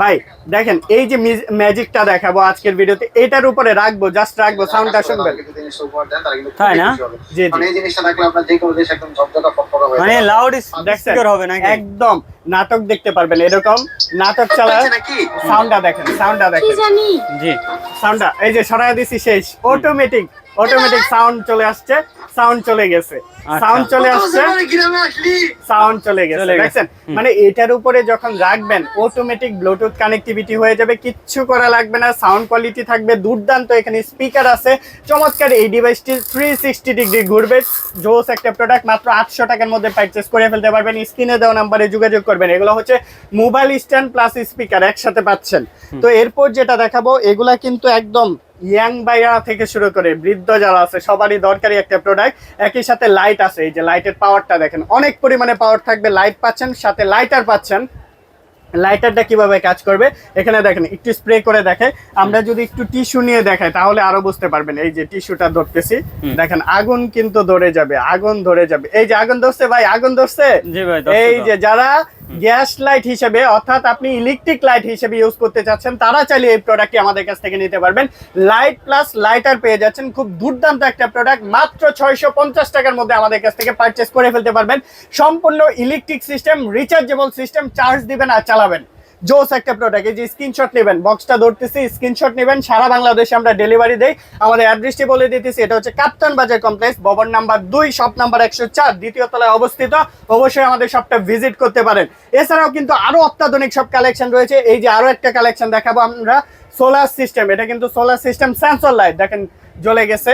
ভাই দেখেন এই যে ম্যাজিকটা দেখাবো আজকের ভিডিওতে এটার উপরে রাখব জাস্ট রাখব সাউন্ডটা শুনবেন। তাই না? জি, জি। মানে এই জিনিসটা থাকলে আপনার যে কোনো জিনিস একদম ঝকঝকা ফকফকা হয়ে মানে লাউড স্পিকার হবে নাকি? একদম নাটক দেখতে পারবেন এরকম। নাটক চালা? সাউন্ডটা দেখেন সাউন্ডটা কি দেখেন জানি? জি সাউন্ডটা এই যে সরাই দিছি শেষ অটোমেটিক অটোমেটিক সাউন্ড চলে আসছে সাউন্ড চলে গেছে। আচ্ছা। সাউন্ড চলে আসছে? সাউন্ড চলে গেছে। দেখছেন? মানে এটার উপরে যখন রাখবেন অটোমেটিক ব্লুটুথ কানেক্টিভিটি হয়ে যাবে কিচ্ছু করা লাগবে না সাউন্ড কোয়ালিটি থাকবে। দুর্দান্ত এখানে স্পিকার আছে। চমৎকার এই ডিভাইসটি থ্রি সিক্সটি ডিগ্রি ঘুরবে। জোস একটা প্রোডাক্ট মাত্র আটশো টাকার মধ্যে পারচেস করে ফেলতে পারবেন। স্ক্রিনে দেওয়া নাম্বারে যোগাযোগ করবেন। এগুলো হচ্ছে মোবাইল স্ট্যান্ড প্লাস স্পিকার একসাথে পাচ্ছেন। তো এরপর যেটা দেখাবো এগুলা কিন্তু একদম ইয়াং বাইরা থেকে শুরু করে বৃদ্ধ যারা আছে সবারই দরকারি একটা প্রোডাক্ট একই সাথে লাইট আছে এই যে লাইটের পাওয়ারটা দেখেন। অনেক পরিমাণে পাওয়ার থাকবে লাইট পাচ্ছেন সাথে লাইটার পাচ্ছেন। লাইটারটা কীভাবে কাজ করবে? এখানে দেখেন একটু স্প্রে করে দেখে। আমরা যদি একটু টিস্যু নিয়ে দেখাই তাহলে আরও বুঝতে পারবেন এই যে টিস্যুটা ধরতেছি। দেখেন আগুন কিন্তু ধরে যাবে আগুন ধরে যাবে। এই যে আগুন ধরছে ভাই আগুন ধরছে? এই যে যারা গ্যাস লাইট হিসেবে, অর্থাৎ আপনি ইলেকট্রিক লাইট হিসেবে ইউজ করতে চাচ্ছেন, তারা চাইলে এই প্রোডাক্টটি আমাদের কাছ থেকে নিতে পারবেন। লাইট প্লাস লাইটার পেয়ে যাচ্ছেন, খুব দুর্দান্ত একটা প্রোডাক্ট মাত্র ছয়শো পঞ্চাশ টাকার মধ্যে আমাদের কাছ থেকে পারচেস করে ফেলতে পারবেন। সম্পূর্ণ electric system rechargeable system charge দিবেন আর চালাবেন। জোস একটা প্রোডাক্ট এই যে স্ক্রিনশট নেবেন বক্সটা ধরতেছি স্ক্রিনশট নেবেন, সারা বাংলাদেশে আমরা ডেলিভারি দেই। আমাদের অ্যাড্রেসটি বলে দিতেছি, এটা হচ্ছে কাপ্তান বাজার কমপ্লেক্স ভবন নাম্বার দুই শপ নাম্বার একশো চার, দ্বিতীয় তলায় অবস্থিত। অবশ্যই আমাদের শপটা ভিজিট করতে পারেন। এছাড়াও কিন্তু আরও অত্যাধুনিক সব কালেকশন রয়েছে। এই যে আরও একটা কালেকশন দেখাবো আমরা সোলার সিস্টেম এটা কিন্তু সোলার সিস্টেম সেন্সর লাইট দেখেন, জ্বলে গেছে।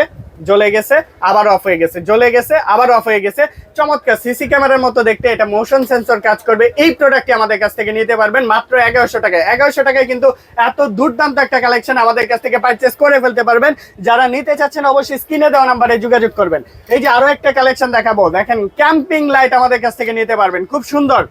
জ্বলে গেছে, আবার অফ হয়ে গেছে, জ্বলে গেছে, আবার অফ হয়ে গেছে। চমৎকার সিসি ক্যামেরার মতো দেখতে এটা মোশন সেন্সর কাজ করবে। এই প্রোডাক্টটি আমাদের কাছ থেকে নিতে পারবেন মাত্র এগারোশো টাকায়। এগারোশো টাকায় কিন্তু এত দুর্দান্ত একটা কালেকশন আমাদের কাছ থেকে পারচেস করে ফেলতে পারবেন। যারা নিতে চাচ্ছেন অবশ্যই স্ক্রিনে দেওয়া নাম্বারে যোগাযোগ করবেন। এই যে আরও একটা কালেকশন দেখাবো, দেখেন ক্যাম্পিং লাইট আমাদের কাছ থেকে নিতে পারবেন। খুব সুন্দর।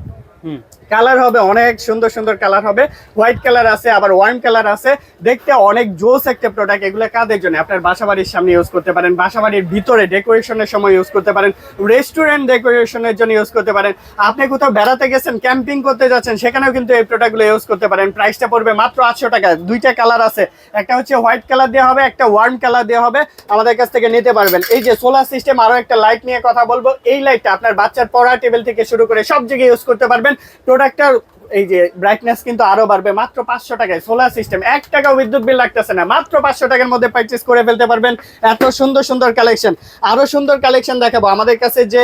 হুম। কালার হবে, অনেক সুন্দর সুন্দর কালার হবে। হোয়াইট কালার আছে, আবার ওয়ার্ম কালার আছে। দেখতে অনেক জোস একটা প্রোডাক্ট এগুলো কাদের জন্য? আপনার বাসাবাড়ির সামনে ইউজ করতে পারেন, বাসাবাড়ির ভিতরে ডেকোরেশনের সময় ইউজ করতে পারেন রেস্টুরেন্ট ডেকোরেশনের জন্য ইউজ করতে পারেন। আপনি কোথাও বেড়াতে গেছেন ক্যাম্পিং করতে যাচ্ছেন, সেখানেও কিন্তু এই প্রোডাক্টগুলো ইউজ করতে পারেন। প্রাইসটা পড়বে মাত্র আটশো টাকা, দুইটা কালার আছে। একটা হচ্ছে হোয়াইট কালার দেওয়া হবে, একটা ওয়ার্ম কালার দেওয়া হবে। আমাদের কাছ থেকে নিতে পারবেন। এই যে সোলার সিস্টেম আরও একটা লাইট নিয়ে কথা বলব। এই লাইটটা আপনার বাচ্চার পড়া টেবিল থেকে শুরু করে সব জায়গায় ইউজ করতে পারবেন। প্রোডাক্টটার এই যে ব্রাইটনেস কিন্তু আরও বাড়বে, মাত্র পাঁচশো টাকায়। সোলার সিস্টেম এক টাকাও বিদ্যুৎ বিল লাগতেছে না। মাত্র পাঁচশো টাকার মধ্যে পারচেস করে ফেলতে পারবেন এত সুন্দর সুন্দর কালেকশন আরও সুন্দর কালেকশন দেখাবো। আমাদের কাছে যে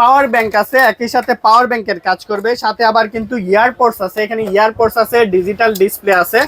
পাওয়ার ব্যাংক আছে, একই সাথে পাওয়ার ব্যাংকের কাজ করবে। সাথে আবার কিন্তু ইয়ারপোর্টস আছে। এখানে ইয়ারপোর্টস আছে ডিজিটাল ডিসপ্লে আছে।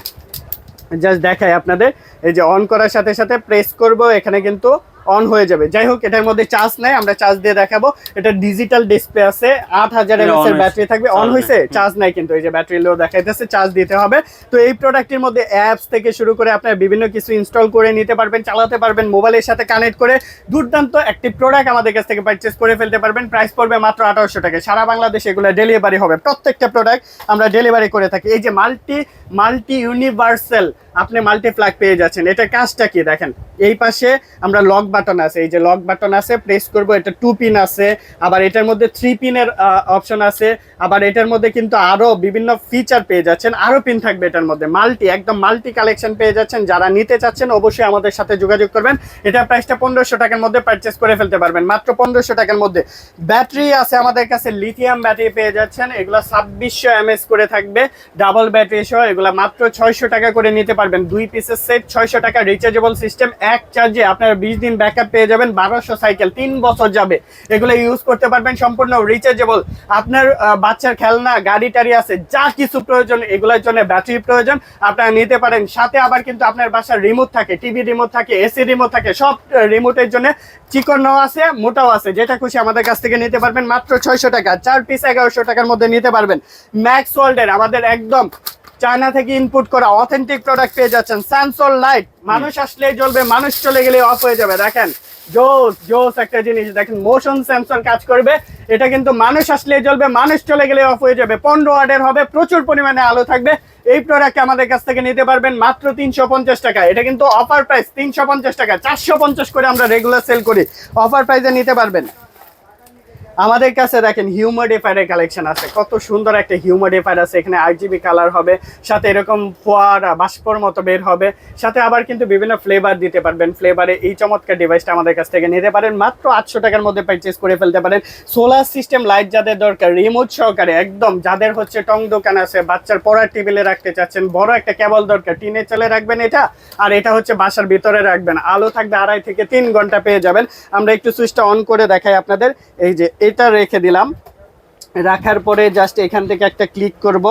জাস্ট দেখাই আপনাদের। এই যে অন করার সাথে সাথে প্রেস করব। এখানে কিন্তু অন হয়ে যাবে। যাই হোক এটার মধ্যে চার্জ নাই আমরা চার্জ দিয়ে দেখাবো। এটা ডিজিটাল ডিসপ্লে আছে আট হাজার এমএস এর ব্যাটারি থাকবে। অন হয়েছে? চার্জ নাই কিন্তু এই যে ব্যাটারি লো দেখাইতেছে চার্জ দিতে হবে। তো এই প্রোডাক্টের মধ্যে অ্যাপস থেকে শুরু করে আপনার বিভিন্ন কিছু ইনস্টল করে নিতে পারবেন চালাতে পারবেন মোবাইলের সাথে কানেক্ট করে দুর্দান্ত একটি প্রোডাক্ট আমাদের কাছ থেকে পারচেস করে ফেলতে পারবেন। প্রাইস পড়বে মাত্র আঠারোশো টাকা। সারা বাংলাদেশে এগুলো ডেলিভারি হবে। প্রত্যেকটা প্রোডাক্ট আমরা ডেলিভারি করে থাকি। এই যে মাল্টি মাল্টি ইউনিভার্সাল আপনি মাল্টি প্লাগ পেয়ে যাচ্ছেন। এটা কাজটা কি দেখেন? এই পাশে আমরা লক বাটন আছে। এই যে লক বাটন আছে প্রেস করব, এটা টু পিন আছে। আবার এটার মধ্যে থ্রি পিনের অপশন আছে। আবার এটার মধ্যে কিন্তু আরও বিভিন্ন ফিচার পেয়ে যাচ্ছেন। আরও পিন থাকবে এটার মধ্যে। মাল্টি একদম মাল্টি কালেকশন পেয়ে যাচ্ছেন। যারা নিতে চাচ্ছেন, অবশ্যই আমাদের সাথে যোগাযোগ করবেন। এটা প্রাইসটা পনেরোশো টাকার মধ্যে পারচেস করে ফেলতে পারবেন। মাত্র পনেরোশো টাকার মধ্যে। ব্যাটারি আছে আমাদের কাছে লিথিয়াম ব্যাটারি পেয়ে যাচ্ছেন। এগুলো ছাব্বিশশো এমএস করে থাকবে। ডাবল ব্যাটারি সহ এগুলো মাত্র ছয়শো টাকা করে নিতে পারবেন। দুই পিসের সেট ছয়শো টাকা রিচার্জেবল সিস্টেম এক চার্জে আপনারা বিশ দিন ব্যাকআপ পেয়ে যাবেন, বারোশো সাইকেল তিন বছর যাবে। এগুলো ইউজ করতে পারবেন সম্পূর্ণ রিচার্জেবল আপনার বাচ্চার খেলনা গাড়ি টাড়ি আছে, যা কিছু প্রয়োজন, এগুলোর জন্য ব্যাটারি প্রয়োজন। আপনারা নিতে পারেন। সাথে আবার কিন্তু আপনার বাসার রিমোট থাকে টিভি রিমোট থাকে এসি রিমোট থাকে, সব রিমোটের জন্য চিকনও আছে, মোটাও আছে। যেটা খুশি আমাদের কাছ থেকে নিতে পারবেন। মাত্র ছয়শো টাকা, চার পিস এগারোশো টাকার মধ্যে নিতে পারবেন। ম্যাক্স ওয়ার্ল্ডের আমাদের একদম চায়না থেকে ইনপুট করা অথেন্টিক প্রোডাক্ট পেয়ে যাচ্ছেন। স্যামসং লাইট মানুষ আসলেই জ্বলবে মানুষ চলে গেলে অফ হয়ে যাবে। দেখেন জোস জোস একটা জিনিস। দেখেন মোশন সেন্সর কাজ করবে এটা কিন্তু মানুষ আসলেই জ্বলবে মানুষ চলে গেলে অফ হয়ে যাবে। পনেরো ওয়ার্ডের হবে প্রচুর পরিমাণে আলো থাকবে। এই প্রোডাক্ট আমাদের কাছ থেকে নিতে পারবেন মাত্র তিনশো পঞ্চাশ টাকা। এটা কিন্তু অফার প্রাইস তিনশো পঞ্চাশ টাকা চারশো পঞ্চাশ করে আমরা রেগুলার সেল করি। অফার প্রাইসে নিতে পারবেন। আমাদের কাছে দেখেন হিউমিডিফায়ারের কালেকশন আছে। কত সুন্দর একটা হিউমিডিফায়ার আছে। এখানে আরজিবি কালার হবে, সাথে এরকম ফোয়ারা, বাষ্পর মতো বের হবে। সাথে আবার কিন্তু বিভিন্ন ফ্লেভার দিতে পারবেন। ফ্লেভারে এই চমৎকার ডিভাইসটা আমাদের কাছ থেকে নিতে পারেন। মাত্র আটশো টাকার মধ্যে পারচেস করে ফেলতে পারেন। সোলার সিস্টেম লাইট যাদের দরকার রিমোট সহকারে একদম যাদের হচ্ছে টং দোকান আছে, বাচ্চার পড়ার টেবিলে রাখতে চাচ্ছেন, বড় একটা কেবল দরকার। টিনে চালে রাখবেন এটা, আর এটা হচ্ছে বাসার ভিতরে রাখবেন। আলো থাকবে আড়াই থেকে তিন ঘণ্টা পেয়ে যাবেন। আমরা একটু সুইচটা অন করে দেখাই আপনাদের। এই যে এটা রেখে দিলাম। রাখার পরে জাস্ট এখান থেকে একটা ক্লিক করব।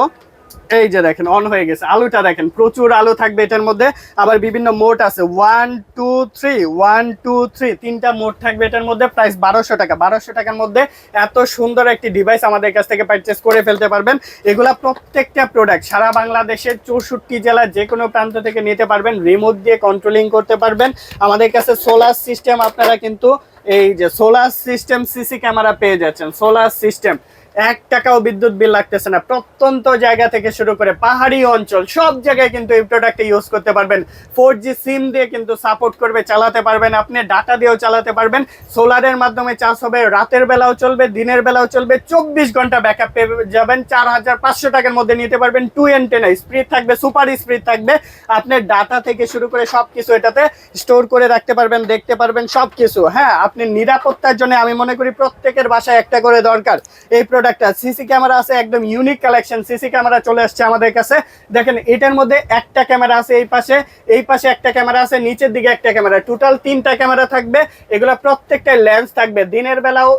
এই যে দেখেন অন হয়ে গেছে। আলুটা দেখেন, প্রচুর আলু থাকবে এটার মধ্যে। আবার বিভিন্ন মোড আছে। One two three one two three তিনটা মোড থাকবে এটার মধ্যে। প্রাইস বারোশো টাকা। বারোশো টাকার মধ্যে এত সুন্দর একটি ডিভাইস আমাদের কাছ থেকে পারচেস করে ফেলতে পারবেন। এগুলা প্রত্যেকটা প্রোডাক্ট সারা বাংলাদেশের চৌষট্টি জেলার যে কোনো প্রান্ত থেকে নিতে পারবেন। রিমোট দিয়ে কন্ট্রোলিং করতে পারবেন। আমাদের কাছে সোলার সিস্টেম আপনারা কিন্তু এই যে সোলার সিস্টেম সিসি ক্যামেরা পেয়ে যাচ্ছেন। সোলার সিস্টেম এক টাকাও বিদ্যুৎ বিল লাগতেছে না। প্রত্যন্ত জায়গা থেকে শুরু করে পাহাড়ি অঞ্চল, সব জায়গায় কিন্তু এই প্রোডাক্টটা ইউজ করতে পারবেন। ফোর জি সিম দিয়ে কিন্তু সাপোর্ট করবে, চালাতে পারবেন আপনি ডাটা দিয়েও চালাতে পারবেন। সোলারের মাধ্যমে চার্জ হবে, রাতের বেলাও চলবে, দিনের বেলাও চলবে। চব্বিশ ঘণ্টা ব্যাকআপ পেয়ে যাবেন, চার হাজার পাঁচশো টাকার মধ্যে নিতে পারবেন টু এন টেন স্পিড থাকবে সুপার স্পিড থাকবে। আপনার ডাটা থেকে শুরু করে সব কিছু এটাতে স্টোর করে রাখতে পারবেন, দেখতে পারবেন সব কিছু হ্যাঁ আপনি নিরাপত্তার জন্য আমি মনে করি প্রত্যেকের বাসায় একটা করে দরকার। এই প্রোডাক্টটা সিসি ক্যামেরা আছে, একদম ইউনিক কালেকশন সিসি ক্যামেরা চলে আসছে আমাদের কাছে। দেখেন, এটার মধ্যে একটা ক্যামেরা আছে এই পাশে এই পাশে একটা ক্যামেরা আছে, নিচের দিকে একটা ক্যামেরা টোটাল তিনটা ক্যামেরা থাকবে। এগুলো প্রত্যেকটা লেন্স থাকবে। দিনের বেলাও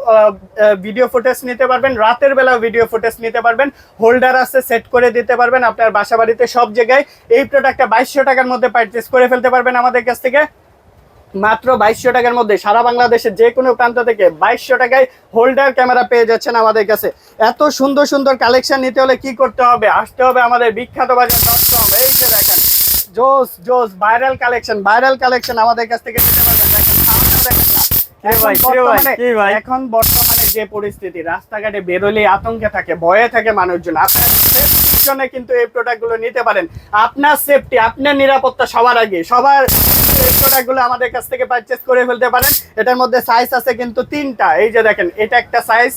ভিডিও ফুটেজ নিতে পারবেন, রাতের বেলাও ভিডিও ফুটেজ নিতে পারবেন। হোল্ডার আছে সেট করে দিতে পারবেন। আপনার বাসা বাড়িতে সব জায়গায় এই প্রোডাক্টটা বাইশশো টাকার মধ্যে পারচেস করে ফেলতে পারবেন আমাদের কাছ থেকে। মাত্র বাইশশো টাকার মধ্যে সারা বাংলাদেশের যে কোনো প্রান্ত থেকে বাইশশো টাকায় হোল্ডার ক্যামেরা পেয়ে যাচ্ছেন আমাদের কাছে। এত সুন্দর সুন্দর কালেকশন নিতে হলে কি করতে হবে? আসতে হবে আমাদের বিখ্যাত বাজার ডট কম এই যে দেখেন জোস জোস ভাইরাল কালেকশন ভাইরাল কালেকশন আমাদের কাছ থেকে নিতে পারবেন। দেখেন soundটা দেখেন না? এখন বর্তমানে- যে পরিস্থিতি রাস্তাঘাটে বেরোলে আতঙ্কে থাকে ভয়ে থাকে মানুষজন। আপনার কিন্তু এই প্রোডাক্টগুলো নিতে পারেন। আপনার সেফটি আপনার নিরাপত্তা সবার আগে সবার প্রোডাক্টগুলো আমাদের কাছ থেকে পারচেস করে ফেলতে পারেন। এটার মধ্যে সাইজ আছে কিন্তু তিনটা। এই যে দেখেন, এটা একটা সাইজ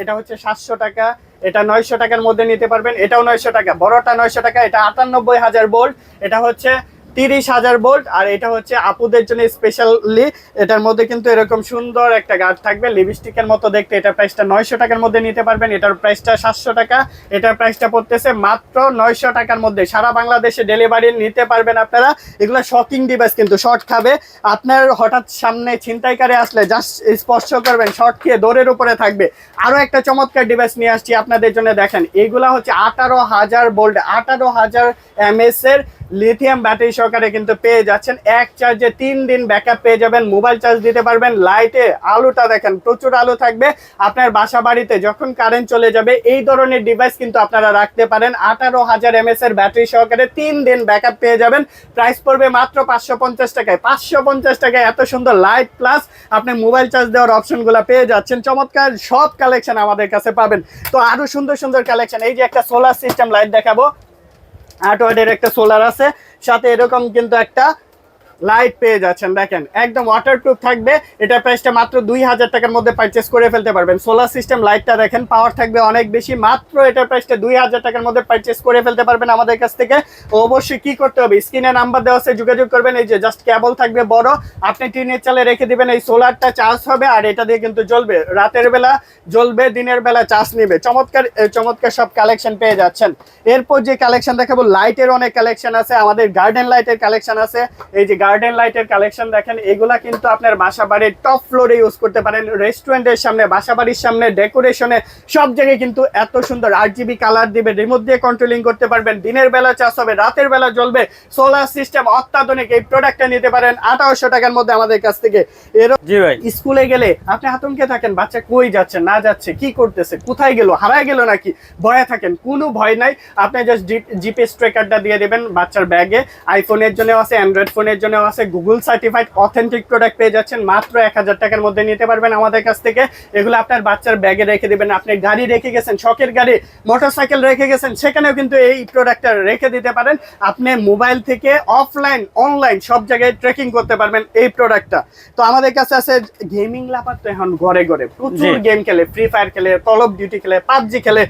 এটা হচ্ছে সাতশো টাকা। এটা নয়শো টাকার মধ্যে নিতে পারবেন। এটাও নয়শো টাকা। বড়টা নয়শো টাকা। এটা আটানব্বই হাজার বোল্ট এটা হচ্ছে তিরিশ হাজার বোল্ট আর এটা হচ্ছে আপুদের জন্য স্পেশালি এটার মধ্যে কিন্তু এরকম সুন্দর একটা গার্ড থাকবে। লিপস্টিকের মতো দেখতে এটার প্রাইসটা নয়শো টাকার মধ্যে নিতে পারবেন, এটার প্রাইসটা সাতশো টাকা। এটার প্রাইসটা পড়তেছে মাত্র নয়শো টাকার মধ্যে। সারা বাংলাদেশে ডেলিভারি নিতে পারবেন আপনারা। এগুলো শকিং ডিভাইস কিন্তু শর্ট খাবে। আপনার হঠাৎ সামনে ছিনতাইকারে আসলে জাস্ট স্পর্শ করবেন শর্ট খেয়ে দৌড়ের উপরে থাকবে। আরও একটা চমৎকার ডিভাইস নিয়ে আসছি আপনাদের জন্য, দেখেন। এগুলা হচ্ছে আঠারো হাজার বোল্ট আঠারো হাজার এমএস এর লিথিয়াম ব্যাটারি সহকারে কিন্তু পেয়ে যাচ্ছেন। এক চার্জে তিন দিন ব্যাকআপ পেয়ে যাবেন মোবাইল চার্জ দিতে পারবেন লাইটে আলোটা দেখেন, প্রচুর আলো থাকবে। আপনার বাসা বাড়িতে যখন কারেন্ট চলে যাবে, এই ধরনের ডিভাইস কিন্তু আপনারা রাখতে পারেন। আঠারো হাজার এমএস এর ব্যাটারি সহকারে তিন দিন ব্যাকআপ পেয়ে যাবেন। প্রাইস পড়বে মাত্র পাঁচশো পঞ্চাশ টাকায়। পাঁচশো পঞ্চাশ টাকায় এত সুন্দর লাইট প্লাস আপনি মোবাইল চার্জ দেওয়ার অপশনগুলো পেয়ে যাচ্ছেন। চমৎকার সব কালেকশন আমাদের কাছে পাবেন। তো আরও সুন্দর সুন্দর কালেকশন এই যে একটা সোলার সিস্টেম লাইট দেখাবো। ওয়াটের একটা সোলার আছে। সাথে এরকম কিন্তু একটা লাইট পেয়ে যাচ্ছেন, দেখেন। একদম ওয়াটারপ্রুফ থাকবে। এটা প্রাইসটা মাত্র দুই হাজার টাকার মধ্যে পারচেস করে ফেলতে পারবেন। সোলার সিস্টেম লাইটটা দেখেন পাওয়ার থাকবে অনেক বেশি। মাত্র এটা প্রাইসটা দুই হাজার টাকার মধ্যে পারচেস করে ফেলতে পারবেন আমাদের কাছ থেকে। অবশ্যই কি করতে হবে? স্ক্রিনে নাম্বার দেওয়া আছে, যোগাযোগ করবেন। এই যে জাস্ট কেবল থাকবে বড়। আপনি টিনের চালে রেখে দিবেন, এই সোলারটা চার্জ হবে। আর এটা দিয়ে কিন্তু জ্বলবে। রাতের বেলা জ্বলবে, দিনের বেলা চার্জ নিবে। চমৎকার চমৎকার সব কালেকশন পেয়ে যাচ্ছেন। এরপর যে কালেকশন দেখাবো লাইটের অনেক কালেকশন আছে। আমাদের গার্ডেন লাইটের কালেকশন আছে। এই যে গার্ডেন লাইটের কালেকশন দেখেন এগুলা কিন্তু আপনার বাসা বাড়ির টপ ফ্লোরে ইউজ করতে পারেন। রেস্টুরেন্টের সামনে বাসা বাড়ির সামনে ডেকোরেশনে সব জায়গায় কিন্তু এত সুন্দর আট জিবি কালার দিবে। রিমোট দিয়ে কন্ট্রোলিং করতে পারবেন দিনের বেলা চার্জ হবে রাতের বেলা জ্বলবে। সোলার সিস্টেম অত্যাধুনিক এই প্রোডাক্টটা নিতে পারেন আঠারোশো টাকার মধ্যে আমাদের কাছ থেকে। এর জি ভাই। স্কুলে গেলে আপনি আতঙ্কে থাকেন বাচ্চা কই যাচ্ছে না যাচ্ছে কি করতেছে কোথায় গেল হারায় গেল নাকি? ভয়ে থাকেন কোনো ভয় নাই। আপনি জাস্ট জিপিএস ট্রেকারটা দিয়ে দেবেন বাচ্চার ব্যাগে আইফোনের জন্য আছে অ্যান্ড্রয়েড ফোনের জন্য নেওয়া আছে। গুগল সার্টিফাইড অথেন্টিক প্রোডাক্ট পেয়ে যাচ্ছেন। মাত্র এক হাজার টাকার মধ্যে নিতে পারবেন আমাদের কাছ থেকে। এগুলো আপনার বাচ্চার ব্যাগে রেখে দিবেন। আপনি গাড়ি রেখে গেছেন শখের গাড়ি মোটরসাইকেল রেখে গেছেন সেখানেও কিন্তু এই প্রোডাক্টটা রেখে দিতে পারেন। আপনি মোবাইল থেকে অফলাইন অনলাইন সব জায়গায় ট্রেকিং করতে পারবেন এই প্রোডাক্টটা তো আমাদের কাছে আছে গেমিং লাভার তো এখন ঘরে ঘরে। প্রচুর গেম খেলে ফ্রি ফায়ার খেলে কল অফ ডিউটি খেলে পাবজি খেলে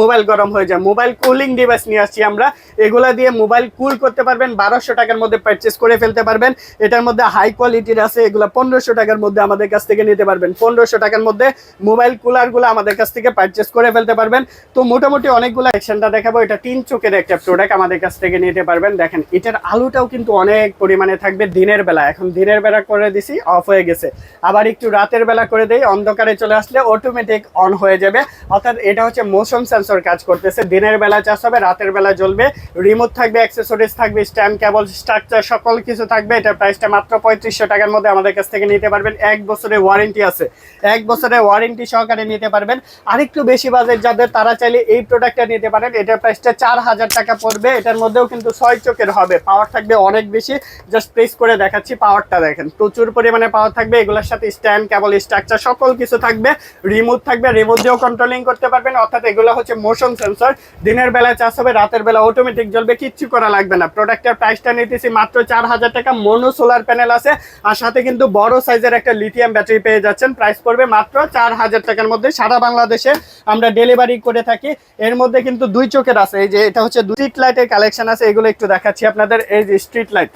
মোবাইল গরম হয়ে যায়। মোবাইল কুলিং ডিভাইস নিয়ে আসছি আমরা। এগুলা দিয়ে মোবাইল কুল করতে পারবেন। বারোশো টাকার মধ্যে পারচেস করে ফেলতে পারবেন। এটার মধ্যে হাই কোয়ালিটির আছে, এগুলো পনেরোশো টাকার মধ্যে আমাদের কাছ থেকে নিতে পারবেন। পনেরোশো টাকার মধ্যে মোবাইল কুলারগুলো আমাদের কাছ থেকে পারচেস করে ফেলতে পারবেন। তো মোটামুটি অনেকগুলো অ্যাকশনটা দেখাবো। এটা তিন চোখের একটা প্রোডাক্ট আমাদের কাছ থেকে নিতে পারবেন। দেখেন, এটার আলুটাও কিন্তু অনেক পরিমাণে থাকবে দিনের বেলা। এখন দিনের বেলা করে দিছি অফ হয়ে গেছে। আবার একটু রাতের বেলা করে দেই, অন্ধকারে চলে আসলে অটোমেটিক অন হয়ে যাবে। অর্থাৎ এটা হচ্ছে মোশন সেন্সর কাজ করতেছে। দিনের বেলা চাষ হবে, রাতের বেলা জ্বলবে। রিমোট থাকবে অ্যাক্সেসরিজ থাকবে স্ট্যান্ড কেবল স্ট্রাকচার সকল কিছু থাকবে, এটার প্রাইসটা মাত্র পঁয়ত্রিশশো টাকার মধ্যে আমাদের কাছ থেকে নিতে পারবেন। এক বছরের ওয়ারেন্টি আছে। এক বছরের ওয়ারেন্টি সহকারে নিতে পারবেন। আরেকটু বেশি বাজেট যাদের, তারা চাইলে এই প্রোডাক্টটা নিতে পারেন। এটার প্রাইসটা চার হাজার টাকা পড়বে। এটার মধ্যেও কিন্তু ছয় চোখের হবে। পাওয়ার থাকবে অনেক বেশি। জাস্ট প্রেস করে দেখাচ্ছি পাওয়ারটা দেখেন। প্রচুর পরিমাণে পাওয়ার থাকবে। এগুলোর সাথে স্ট্যান্ড কেবল স্ট্রাকচার সকল কিছু থাকবে। রিমোট থাকবে। রিমোট দিয়েও কন্ট্রোলিং করতে পারবেন। অর্থাৎ এগুলো হচ্ছে মোশন সেন্সর দিনের বেলা চার্জ হবে, রাতের বেলা অটোমেটিক জ্বলবে, কিচ্ছু করা লাগবে না। প্রোডাক্টের প্রাইসটা নিতেছি মাত্র চার হাজার টাকা মনো সোলার প্যানেল আছে। আর সাথে কিন্তু বড় সাইজের একটা লিথিয়াম ব্যাটারি পেয়ে যাচ্ছেন। প্রাইস পড়বে মাত্র চার হাজার টাকার মধ্যে। সারা বাংলাদেশে আমরা ডেলিভারি করে থাকি। এর মধ্যে কিন্তু দুই চোখের আছে। এই যে এটা হচ্ছে স্ট্রিট লাইটের কালেকশন আছে। এগুলো একটু দেখাচ্ছি আপনাদের। এই যে স্ট্রিট লাইট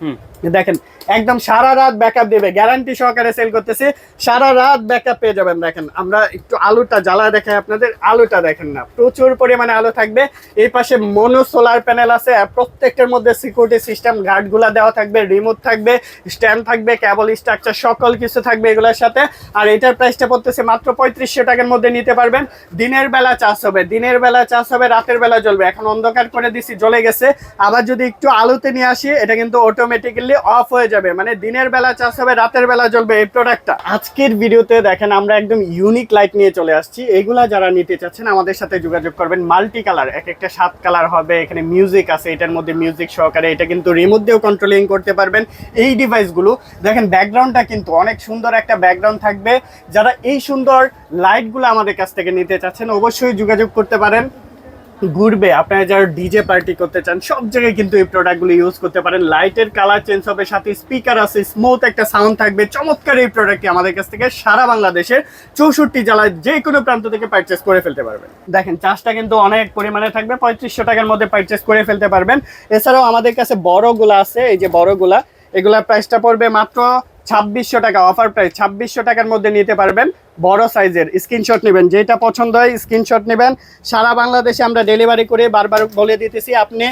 হুম। দেখেন, একদম সারা রাত ব্যাকআপ দেবে গ্যারান্টি সহকারে সেল করতেছি। সারা রাত ব্যাকআপ পেয়ে যাবেন দেখেন। আমরা একটু আলুটা জ্বালা দেখাই আপনাদের, আলুটা দেখেন না, প্রচুর পরিমাণে আলো থাকবে। এই পাশে মনো সোলার প্যানেল আছে প্রত্যেকটার মধ্যে সিকিউরিটি সিস্টেম গার্ডগুলা দেওয়া থাকবে রিমোট থাকবে স্ট্যান্ড থাকবে কেবল স্ট্রাকচার সকল কিছু থাকবে এগুলোর সাথে। আর এটার প্রাইসটা পড়তেছে মাত্র পঁয়ত্রিশশো টাকার মধ্যে নিতে পারবেন। দিনের বেলা চাষ হবে, দিনের বেলা চাষ হবে, রাতের বেলা জ্বলবে। এখন অন্ধকার করে দিছি, জ্বলে গেছে। আবার যদি একটু আলোতে নিয়ে আসি, এটা কিন্তু অটোমেটিক্যালি অফ হয়ে যাবে। মানে দিনের বেলা চার্জ হবে, রাতের বেলা জ্বলবে এই প্রোডাক্টটা আজকের ভিডিওতে দেখেন আমরা একদম ইউনিক লাইট নিয়ে চলে আসছি। এগুলা যারা নিতে চাচ্ছেন, আমাদের সাথে যোগাযোগ করবেন। মাল্টি কালার এক একটা সাত কালার হবে, এখানে মিউজিক আছে, এটার মধ্যে মিউজিক সহকারে এটা কিন্তু রিমোট দিয়েও কন্ট্রোলিং করতে পারবেন। এই ডিভাইসগুলো দেখেন ব্যাকগ্রাউন্ডটা কিন্তু অনেক সুন্দর একটা ব্যাকগ্রাউন্ড থাকবে। যারা এই সুন্দর লাইটগুলো আমাদের কাছ থেকে নিতে চাচ্ছেন, অবশ্যই যোগাযোগ করতে পারেন। ঘুরবে। আপনারা যারা ডিজে পার্টি করতে চান, সব জায়গায় কিন্তু এই প্রোডাক্টগুলো ইউজ করতে পারেন। লাইটের কালার চেঞ্জ হবে, সাথে স্পিকার আছে স্মুথ একটা সাউন্ড থাকবে। চমৎকার এই প্রোডাক্টটি আমাদের কাছ থেকে সারা বাংলাদেশের চৌষট্টি জেলায় যে কোনো প্রান্ত থেকে পারচেস করে ফেলতে পারবেন। দেখেন চার্জটা কিন্তু অনেক পরিমাণে থাকবে, পঁয়ত্রিশশো টাকার মধ্যে পারচেস করে ফেলতে পারবেন। এছাড়াও আমাদের কাছে বড়গুলো আছে, এই যে বড়গুলা, এগুলার প্রাইসটা পড়বে মাত্র ছাব্বিশশো টাকা অফার প্রাইস ছাব্বিশশো টাকার মধ্যে নিতে পারবেন। বড় সাইজের স্ক্রিনশট নেবেন, যেটা পছন্দ হয় স্ক্রিনশট নেবেন। সারা বাংলাদেশে আমরা ডেলিভারি করে বারবার বলে দিতেছি, আপনি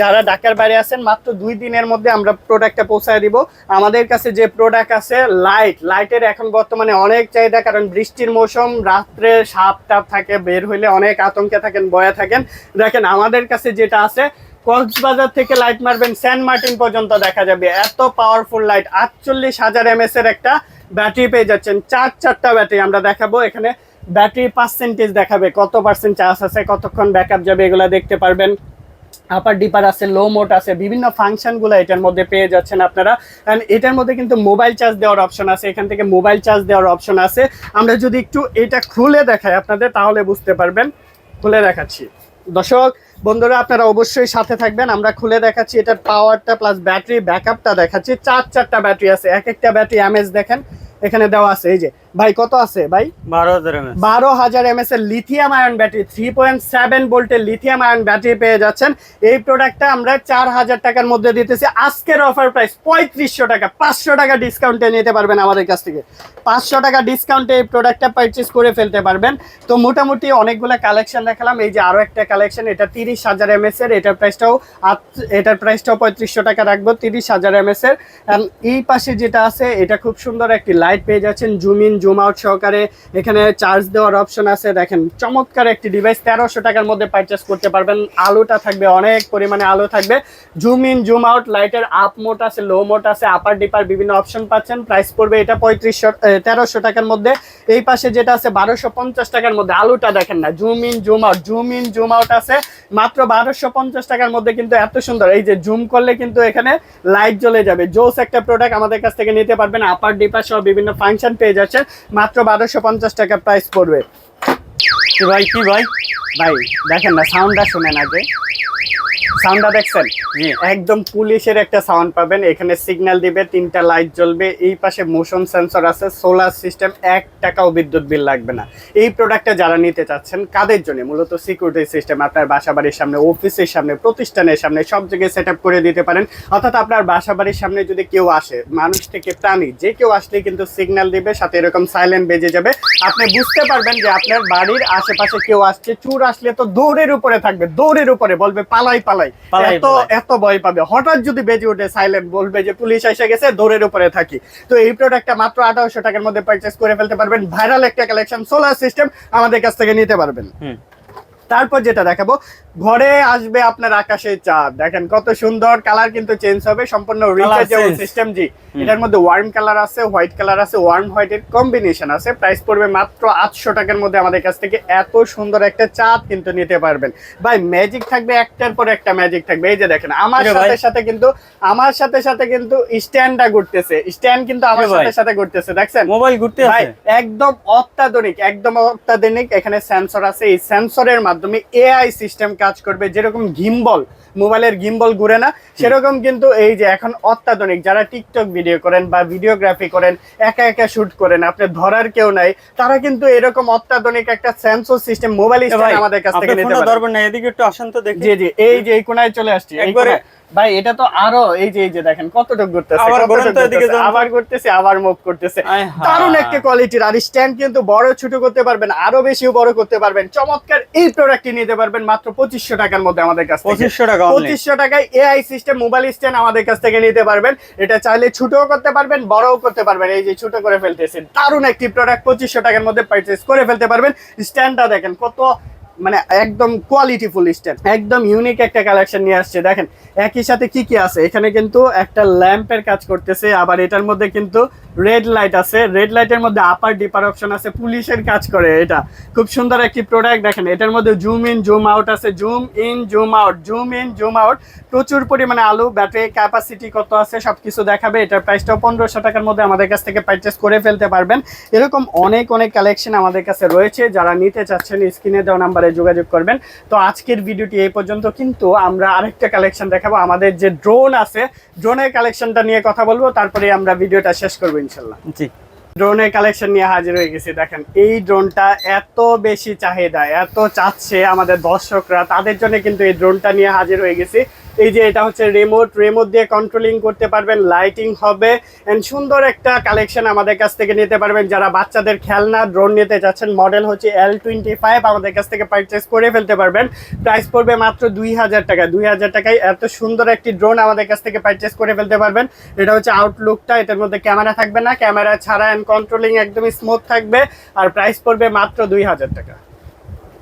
যারা ঢাকার বাইরে আছেন, মাত্র দুই দিনের মধ্যে আমরা প্রোডাক্টটা পৌঁছায় দিব। আমাদের কাছে যে প্রোডাক্ট আছে লাইট লাইটের এখন বর্তমানে অনেক চাহিদা, কারণ বৃষ্টির মৌসুম, রাত্রে সাপ টাপ থাকে, বের হইলে অনেক আতঙ্কে থাকেন, বয়া থাকেন। দেখেন, আমাদের কাছে যেটা আছে কক্সবাজার থেকে লাইট মারবেন সেন্ট মার্টিন পর্যন্ত দেখা যাবে। এত পাওয়ারফুল লাইট আটচল্লিশ হাজার এমএস এর একটা ব্যাটারি পেয়ে যাচ্ছেন। চার চারটা ব্যাটারি আমরা দেখাবো। এখানে ব্যাটারি পার্সেন্টেজ দেখাবে, কত পার্সেন্ট চার্জ আছে, কতক্ষণ ব্যাকআপ যাবে, এগুলো দেখতে পারবেন। আপার ডিপার আছে লো মোট আছে, বিভিন্ন ফাংশনগুলো এটার মধ্যে পেয়ে যাচ্ছেন আপনারা। কারণ এটার মধ্যে কিন্তু মোবাইল চার্জ দেওয়ার অপশন আছে। এখান থেকে মোবাইল চার্জ দেওয়ার অপশন আছে। আমরা যদি একটু এটা খুলে দেখাই আপনাদের, তাহলে বুঝতে পারবেন। খুলে দেখাচ্ছি। দর্শক, বন্ধুরা, আপনারা অবশ্যই সাথে থাকবেন। আমরা খুলে দেখাচ্ছি এটার পাওয়ারটা প্লাস ব্যাটারি ব্যাকআপটা দেখাচ্ছি। চার চারটা ব্যাটারি আছে। এক একটা ব্যাটারি এমএস দেখেন। এখানে দেওয়া আছে, এই যে ভাই কত আছে ভাই? বারো হাজার হাজার এমএস এর lithium ion battery three point seven ভোল্টের লিথিয়াম আয়ন ব্যাটারি পেয়ে যাচ্ছেন। এই প্রোডাক্টটা আমরা চার হাজার টাকার মধ্যে দিতেছি। আজকের অফার প্রাইস পঁয়ত্রিশশো টাকা পাঁচশো টাকা ডিসকাউন্টে নিতে পারবেন আমাদের কাছ থেকে। পাঁচশো টাকা ডিসকাউন্টে এই প্রোডাক্টটা পারচেস করে ফেলতে পারবেন। তো মোটামুটি অনেকগুলো কালেকশন দেখালাম। এই যে আরও একটা কালেকশন এটা তিরিশ হাজার এমএস এর এটার প্রাইসটাও এটার প্রাইসটাও পঁয়ত্রিশশো টাকা রাখব তিরিশ হাজার এমএস এর। এই পাশে যেটা আছে এটা খুব সুন্দর একটি লাইট পেয়ে যাচ্ছেন জুম ইন জুম আউট সহকারে এখানে চার্জ দেওয়ার অপশন আছে। দেখেন, চমৎকার একটি ডিভাইস তেরোশো টাকার মধ্যে পারচেস করতে পারবেন। আলোটা থাকবে, অনেক পরিমাণে আলো থাকবে। জুম ইন জুম আউট লাইটের আপ মোট আছে লো মোট আছে আপার ডিপার বিভিন্ন অপশন পাচ্ছেন। প্রাইস পড়বে এটা পঁয়ত্রিশশো তেরোশো টাকার মধ্যে। এই পাশে যেটা আছে, বারোশো পঞ্চাশ টাকার মধ্যে। আলোটা দেখেন না zoom in zoom out zoom in zoom out আছে। মাত্র বারোশো পঞ্চাশ টাকার মধ্যে কিন্তু এত সুন্দর। এই যে জুম করলে কিন্তু এখানে লাইট জ্বলে যাবে। জোস একটা প্রোডাক্ট আমাদের কাছ থেকে নিতে পারবেন। আপার ডিপার সহ বিভিন্ন ফাংশন পেয়ে যাচ্ছে। মাত্র বারোশো পঞ্চাশ টাকা প্রাইস পড়বে। কি ভাই কি ভাই? ভাই দেখেন না সাউন্ডটা শোনেন আগে। সাউন্ডটা দেখছেন? জি। একদম পুলিশের একটা সাউন্ড পাবেন। এখানে সিগন্যাল দিবে তিনটা লাইট জ্বলবে। এই পাশে মোশন সেন্সর আছে সোলার সিস্টেম এক টাকাও বিদ্যুৎ বিল লাগবে না। এই প্রোডাক্টটা যারা নিতে চাচ্ছেন কাদের জন্য? মূলত সিকিউরিটি সিস্টেম আপনার বাসা বাড়ির সামনে অফিসের সামনে প্রতিষ্ঠানের সামনে সব জায়গায় সেট করে দিতে পারেন। অর্থাৎ আপনার বাসা বাড়ির সামনে যদি কেউ আসে মানুষ থেকে প্রাণী যে কেউ আসলে কিন্তু সিগন্যাল দিবে সাথে এরকম সাইলেন্ট বেজে যাবে। আপনি বুঝতে পারবেন যে আপনার বাড়ির আশেপাশে কেউ আসছে চুর আসলে তো দৌড়ের উপরে থাকবে দৌড়ের উপরে বলবে পালাই পালাই। এত এত ভয় পাবে। হঠাৎ যদি বেজে ওঠে সাইলেন্ট বলবে যে পুলিশ এসে গেছে দৌড়ের উপরে থাকি। তো এই প্রোডাক্টটা মাত্র আঠারোশো টাকার মধ্যে পারচেস করে ফেলতে পারবেন। ভাইরাল একটা কালেকশন সোলার সিস্টেম আমাদের কাছ থেকে নিতে পারবেন। তারপর যেটা দেখাবো ঘরে আসবে আপনার আকাশের চাঁদ। দেখেন কত সুন্দর কালার কিন্তু চেঞ্জ হবে সম্পূর্ণ রিচার্জেবল সিস্টেম জি এটার মধ্যে ওয়ার্ম কালার আছে হোয়াইট কালার আছে ওয়ার্ম হোয়াইটের কম্বিনেশন আছে। প্রাইস পড়বে মাত্র আটশো টাকার মধ্যে আমাদের কাছ থেকে এত সুন্দর একটা চাঁদ কিন্তু নিতে পারবেন। ভাই ম্যাজিক থাকবে একটার পর একটা ম্যাজিক থাকবে। এই যে দেখেন আমার সাথে সাথে কিন্তু আমার সাথে সাথে কিন্তু স্ট্যান্ডটা ঘুরতেছে। স্ট্যান্ড কিন্তু আমার সাথে সাথে ঘুরতেছে দেখছেন? মোবাইল ঘুরতে ভাই একদম অত্যাধুনিক একদম অত্যাধুনিক এখানে সেন্সর আছে। এই সেন্সরের মাধ্যমে এআই সিস্টেম কাজ করবে যেরকম গিম্বল মোবাইলের গিম্বল ঘুরে না সেরকম কিন্তু এই যে এখন অত্যাধুনিক যারা টিকটক ভিডিও করেন বা ভিডিওগ্রাফি করেন একা একা শুট করেন আপনি ধরার কেউ নাই তারা কিন্তু এরকম অত্যাধুনিক একটা সেন্সর সিস্টেম মোবাইল আমাদের কাছ থেকে নিতে পারবেন না এদিকে একটু আসেন তো দেখি জি জি এই যে এই কোনায় চলে আসছি একবারে? ভাই এটা তো আরও এই যে এই যে দেখেন কতটুকু ঘুরতেছে আবার ঘুরতেছে, আবার মুভ করতেছে। দারুণ একটা কোয়ালিটির আর স্ট্যান্ড কিন্তু বড় ছোট করতে পারবেন আরও বেশিও বড় করতে পারবেন। চমৎকার এই প্রোডাক্টটি নিতে পারবেন মাত্র পঁচিশশো টাকার মধ্যে আমাদের কাছ থেকে। পঁচিশশো টাকা। পঁচিশশো টাকায় এআই সিস্টেম মোবাইল স্ট্যান্ড আমাদের কাছ থেকে নিতে পারবেন। এটা চাইলে ছোটও করতে পারবেন বড়ও করতে পারবেন। এই যে ছোট করে ফেলতেছেন দারুণ একটি প্রোডাক্ট পঁচিশশো টাকার মধ্যে পারচেস করে ফেলতে পারবেন। স্ট্যান্ডটা দেখেন কত মানে একদম কোয়ালিটিফুল স্ট্যান্ড একদম ইউনিক একটা কালেকশন নিয়ে আসছে, দেখেন। একই সাথে কি কি আছে? এখানে কিন্তু একটা ল্যাম্পের কাজ করতেছে, আবার এটার মধ্যে কিন্তু রেড লাইট আছে। রেড লাইটের মধ্যে আপার ডিপার অপশন আছে। পুলিশের কাজ করে এটা। খুব সুন্দর একটি প্রোডাক্ট দেখেন। এটার মধ্যে জুম ইন জুম আউট আছে। Zoom in zoom out zoom in zoom out প্রচুর পরিমাণে আলু ব্যাটারি ক্যাপাসিটি কত আছে সব কিছু দেখাবে। এটার প্রাইসটাও পনেরোশো টাকার মধ্যে আমাদের কাছ থেকে পারচেস করে ফেলতে পারবেন। এরকম অনেক অনেক কালেকশন আমাদের কাছে রয়েছে। যারা নিতে চাচ্ছেন, স্ক্রিনে দেওয়া নাম্বারে যোগাযোগ করবেন। তো আজকের ভিডিওটি এই পর্যন্ত। কিন্তু আমরা আরেকটা কালেকশন দেখাবো। আমাদের যে ড্রোন আছে ড্রোনের কালেকশনটা নিয়ে কথা বলব। তারপরে আমরা ভিডিওটা শেষ করব ইনশাল্লাহ জি। ড্রোনের কালেকশন নিয়ে হাজির হয়ে গেছি দেখেন। এই ড্রোনটা এত বেশি চাহিদা এত চাচ্ছে আমাদের দর্শকরা তাদের জন্য কিন্তু এই ড্রোনটা নিয়ে হাজির হয়ে গেছি। এই যে এটা হচ্ছে রিমোট রিমোট দিয়ে কন্ট্রোলিং করতে পারবেন লাইটিং হবে এন্ড সুন্দর একটা কালেকশন আমাদের কাছ থেকে নিতে পারবেন। যারা বাচ্চাদের খেলনা ড্রোন নিতে চাচ্ছেন মডেল হচ্ছে এল টোয়েন্টি ফাইভ আমাদের কাছ থেকে পারচেস করে ফেলতে পারবেন। প্রাইস পড়বে মাত্র দুই হাজার টাকা। দুই হাজার টাকায় এত সুন্দর একটি ড্রোন আমাদের কাছ থেকে পারচেস করে ফেলতে পারবেন। এটা হচ্ছে আউটলুকটা এটার মধ্যে ক্যামেরা থাকবে না। ক্যামেরা ছাড়া অ্যান্ড কন্ট্রোলিং একদমই স্মুথ থাকবে। আর প্রাইস পড়বে মাত্র দুই হাজার টাকা।